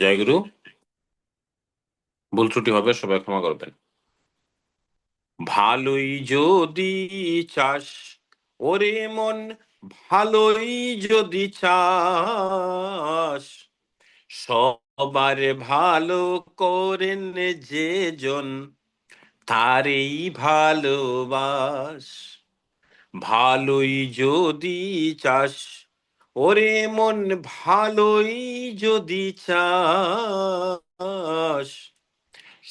জয়গুরু, ভুল ত্রুটি হবে, সবাই ক্ষমা করবেন। ভালোই যদি চাস, ওরে মন ভালোই যদি চাস, সবার ভালো করেন যে জন, তারেই ভালোবাস। ভালোই যদি চাস ওরে মন ভালোই যদি চাস,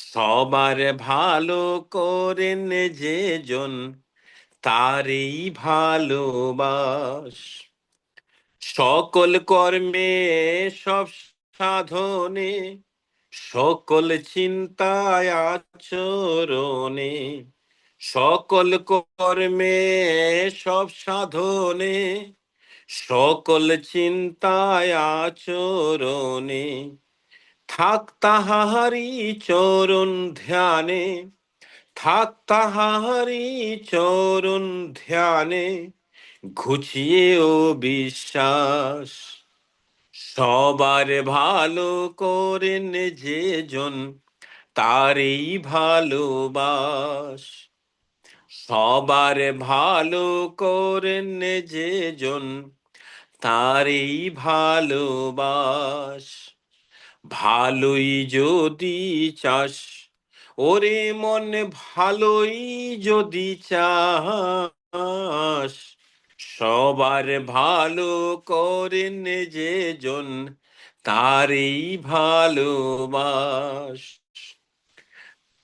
সবার ভালো করেন যে জন তারই ভালোবাস। সকল কর্মে, সব সাধনে, সকল চিন্তায়, আচরণে, সকল কর্মে, সব সাধনে সকল চিন্তায় আচরণে, থাক তাহারি চরণ ধ্যানে, থাক তাহারি চরণ ধ্যানে, ঘুচিয়ে ও বিশ্বাস। সবার ভালো করেন যে জন, তারই ভালোবাস। সবার ভালো করেন যে জন তারই ভালোবাস। ভালোই যদি চাস, ওরে মন ভালোই যদি চাস। সবার ভালো করেন যে জন তারই ভালোবাস।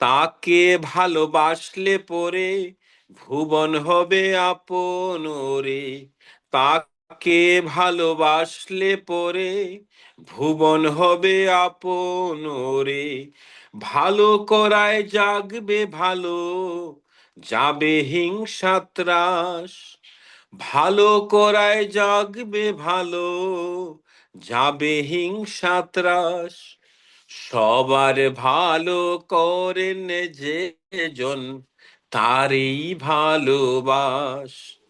তাকে ভালোবাসলে পরে ভুবন হবে আপন রে তাকে ভালোবাসলে পরে ভুবন হবে আপন রে ভালো করায় জাগবে, ভালো যাবে হিংসা ত্রাস। ভালো করায় জাগবে, ভালো যাবে হিংসা ত্রাস। সবার ভালো করেন যে জন, তারই ভালোবাস।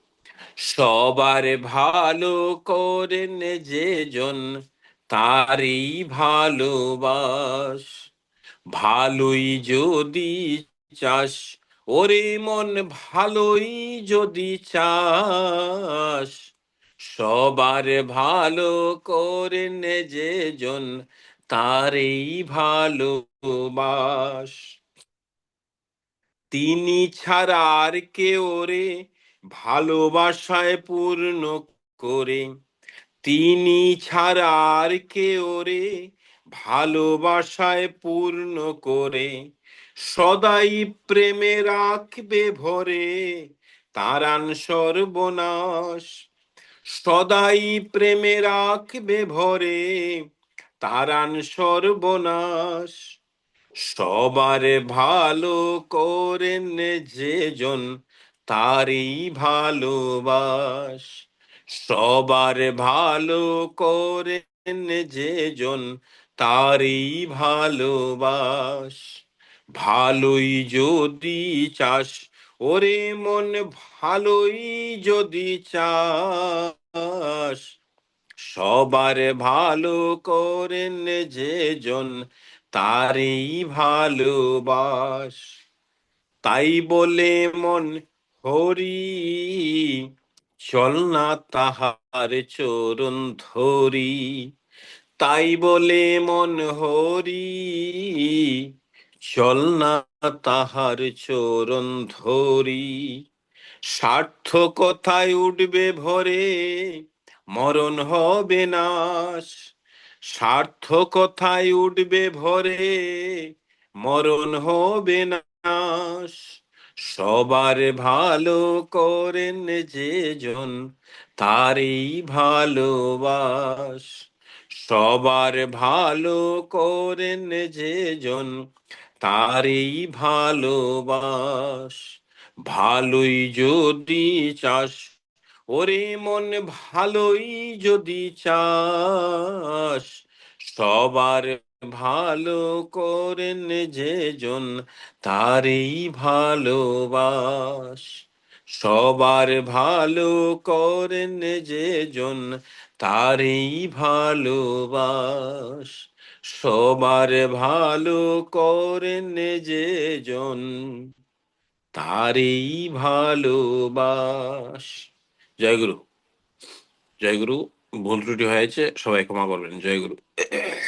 সবার ভালো করেন যে জন, তারই ভালোবাস। ভালোই যদি চাস, ওরে মন ভালোই যদি চাস। সবার ভালো করেন যে জন, তারই ভালোবাস। তিনি ছাড়া আর কে ওরে ভালোবাসায় পূর্ণ করে, তিনি ছাড়া আর কে ওরে ভালোবাসায় পূর্ণ করে। সদাই প্রেমে রাখবে ভরে, তারান সর্বনাশ। সদাই প্রেমে রাখবে ভরে, তারান সর্বনাশ। সবার ভালো করেন যে জন তারই ভালোবাস। সবার ভালো করেন যে জন, তারই ভালোবাস। ভালোই যদি চাস, ওরে মন ভালোই যদি চাস। সবার ভালো করেন যে জন, তারই ভালোবাস। তাই বলে মন হরি চল না তাহার চরণ ধরি। তাই বলে মন হরি, চল না তাহার চরণ ধরি। স্বার্থ কথায় উঠবে ভরে, মরণ হবে নাশ। স্বার্থ কথায় উঠবে ভরে, মরণ হবে নাশ। সবার ভালো করেন যে জন, তারই ভালোবাস। সবার ভালো করেন যে জন, তারই ভালোবাস। ভালোই যদি চাস, ওরে মন ভালোই যদি চাস। সবার ভালো করেন যে জন, তারই ভালোবাস। সবার ভালো করেন যে জন, তারই ভালোবাস। সবার ভালো করেন যে জন, তারই ভালোবাস। জয় গুরু জয় গুরু ভুল ত্রুটি হয়েছে, সবাই ক্ষমা করবেন জয় গুরু